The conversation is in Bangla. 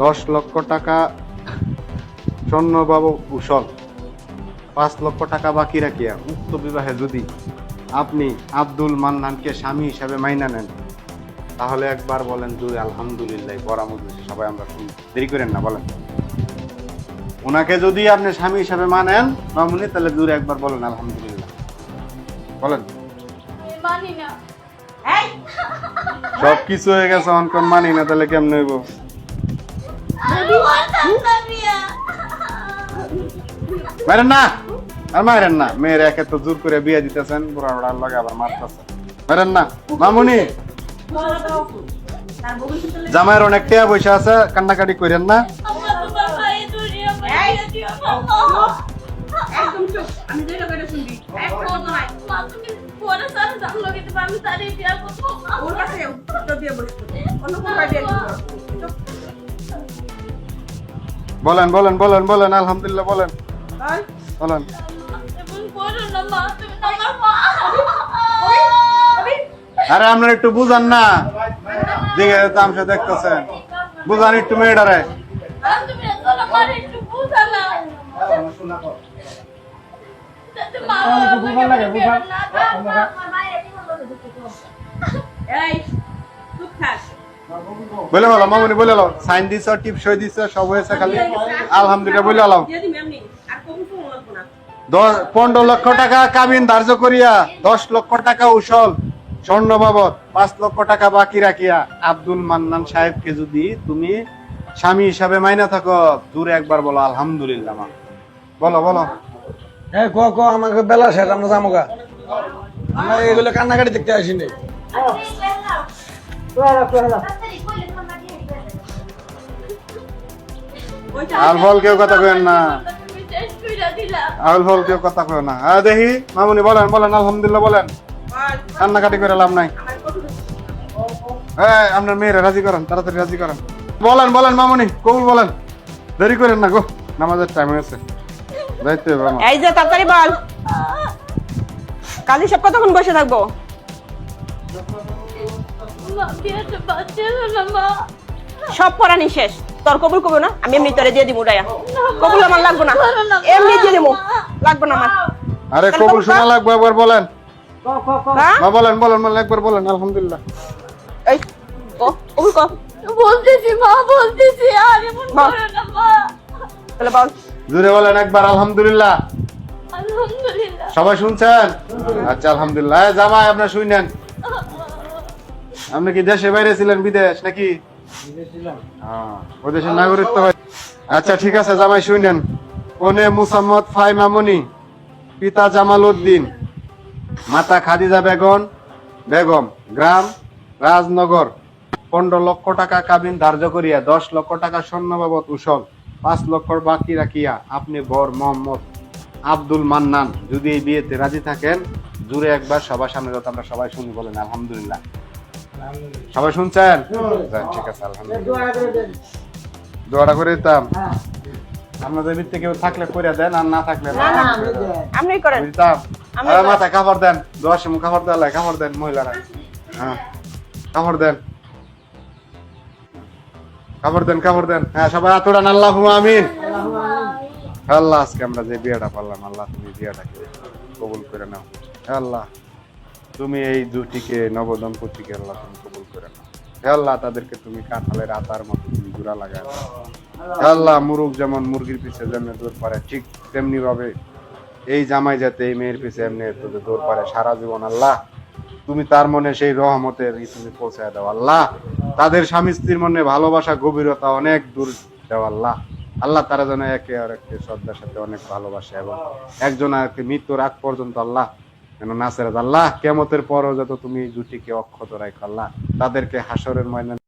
দশ লক্ষ টাকা স্বর্ণবাবু কুশল পাঁচ লক্ষ টাকা বাকি রাখিয়া উক্ত বিবাহে যদি আপনি আব্দুল মান্নানকে স্বামী হিসাবে মাইনা নেন তাহলে একবার বলেন জুড়ে আলহামদুলিল্লাহ মজলিসে সবাই আমরা শুনি দেরি করেন না বলেন। ওনাকে যদি আপনি স্বামী হিসাবে মানেন মামুনি তাহলে জুড়ে একবার বলেন আলহামদুলিল্লাহ বলেন। সব কিছু হয়ে গেছে অনকন মানি না তাহলে কেমন হইব? মারেন না আর মারেন না মেয়ের একে তো জোর করে বিয়ে দিতেছেন বুড়া বুড়ার লগে আবার মারতেছেন মারেন না মামুনি! জামাইয়ের অনেক টেয়া পয়সা আছে কান্নাকাটি করেন না। আমি বলেন বলেন বলেন বলেন আলহামদুলিল্লাহ বলেন। বলেন। আরে আপনারা একটু বুঝান না। দিকে তামসা দেখতেছেন। বুঝান একটু মেয়েটারে। এই বলে বলো মামুনি বলে লো সাইন দিছ টিপ সই দিছ সব হয়েছে খালি। আলহামদুলিল্লাহ বলে না। দশ পনেরো লক্ষ টাকা কাবিন ধার্য করিয়া দশ লক্ষ টাকা উসল স্বর্ণ বাবদ পাঁচ লক্ষ টাকা বাকি রাখিয়া আব্দুল মান্নান সাহেবকে যদি তুমি স্বামী হিসাবে মাইনা থাকো দূরে একবার বলো আলহামদুলিল্লাহ মা। বলো বলো। হ্যাঁ ক ক আমাকে বেলা শেষ আমরা যাব গা। আমরা এগুলো কান্নাকাটি দেখতে আসিনি। আল ফল কেউ কথা কেন না। আল ফল কেউ কথা কেউ না। হ্যাঁ দেখি মামুনি বলেন বলেন আলহামদুলিল্লাহ বলেন। বল কান্নাকাটি করে লাভ নাই। হ্যাঁ আপনার মেয়েরা রাজি করেন তাড়াতাড়ি রাজি করেন। বলেন বলেন মামুনি কবুল বলেন। দেরি করেন না গো নামাজের টাইম হয়েছে। যাইতে হবে আমার। এই যে তাড়াতাড়ি বল। কালি সব কতক্ষণ বসে থাকব? সব পড়ানি শেষ। তোর কবুল করব না? আমি এমনি তোরে দিয়ে দিব উড়াইয়া কবুল আমার লাগবো না। এমনি দিয়ে দিব লাগবো না আমার। আরে কবুল শোনা লাগবে একবার বলেন। হ্যাঁ? বলেন বলেন বলেন একবার বলেন আলহামদুলিল্লাহ। এই কো কবুল কর। বলতেছি মা বলতেছি আর এমন। করো না মা। তাহলে বল। জুড়ে বলেন একবার আলহামদুলিল্লাহ। আলহামদুলিল্লাহ। সবাই শুনছেন? আচ্ছা আলহামদুলিল্লাহ। এই জামাই আপনার শুনেন। আপনি কি দেশে বাইরে ছিলেন বিদেশ নাকি? হ্যাঁ, দেশের নাগরিকত্ব আচ্ছা ঠিক আছে জামাই শুনেন। কোনে মুসাম্মদ ফাই মামুনি পিতা জামাল উদ্দিন মাতা খাদিজা বেগম বেগম গ্রাম রাজনগর পনেরো লক্ষ টাকা কাবিন ধার্য করিয়া দশ লক্ষ টাকা স্বর্ণ বাবদ উসল পাঁচ লক্ষ বাকি রাখিয়া আপনি বর মোহাম্মদ আব্দুল মান্নান। যদি এই বিয়েতে রাজি থাকেন জুড়ে একবার সবার সামনে আমরা সবাই শুনি বলেন আলহামদুলিল্লাহ। সবাই শুনছেন? ঠিক আছে আলহামদুলিল্লাহ। দোয়াটা করে দিতাম। আপনাদের ভিত্তি কেউ থাকলে করে দেন আর না থাকলে আপনি করেন। দিতাম। আরে তো- মাথায় কাপড় দেন। দোয়ার সময় কাপড় দেওয়া কাপড় দেন মহিলারা। হ্যাঁ। কাপড় দেন। কাপড় দেন কাপড় দেন। হ্যাঁ সবাই আতুরান আল্লাহ আমিন। আল্লাহ আজকে আমরা যে বিয়েটা পারলাম আল্লাহ তুমি বিয়েটাকে কবুল করে নাও। আল্লাহ। তুমি এই দুটিকে নবদম্পতিকে আল্লাহ তুমি কবুল করে নাও। হে আল্লাহ, তাদেরকে তুমি কাঁঠালের আতার মতো তুমি জোড়া লাগায় আল্লাহ মুরুগ যেমন মুরগির পিছে যেমন দৌড় পারে, ঠিক তেমনি ভাবে এই জামাই যাতে এই মেয়ের পিছে এমনি তোদের দৌড় পারে, সারা জীবন আল্লাহ, তুমি তার মনে সেই রহমতের তুমি পৌঁছায় দাও। আল্লাহ, তাদের স্বামী স্ত্রীর মনে ভালোবাসা, গভীরতা অনেক দূর দাও আল্লাহ। আল্লাহ তারা যেন একে আর একে শ্রদ্ধার সাথে অনেক ভালোবাসে এবং একজন আরেককে মৃত্যুর আগ পর্যন্ত আল্লাহ কেন নাসেরাত আল্লাহ? কেমতের পরও যত তুমি জুটিকে অক্ষত রায় আল্লাহ তাদেরকে হাসরের ময়দানে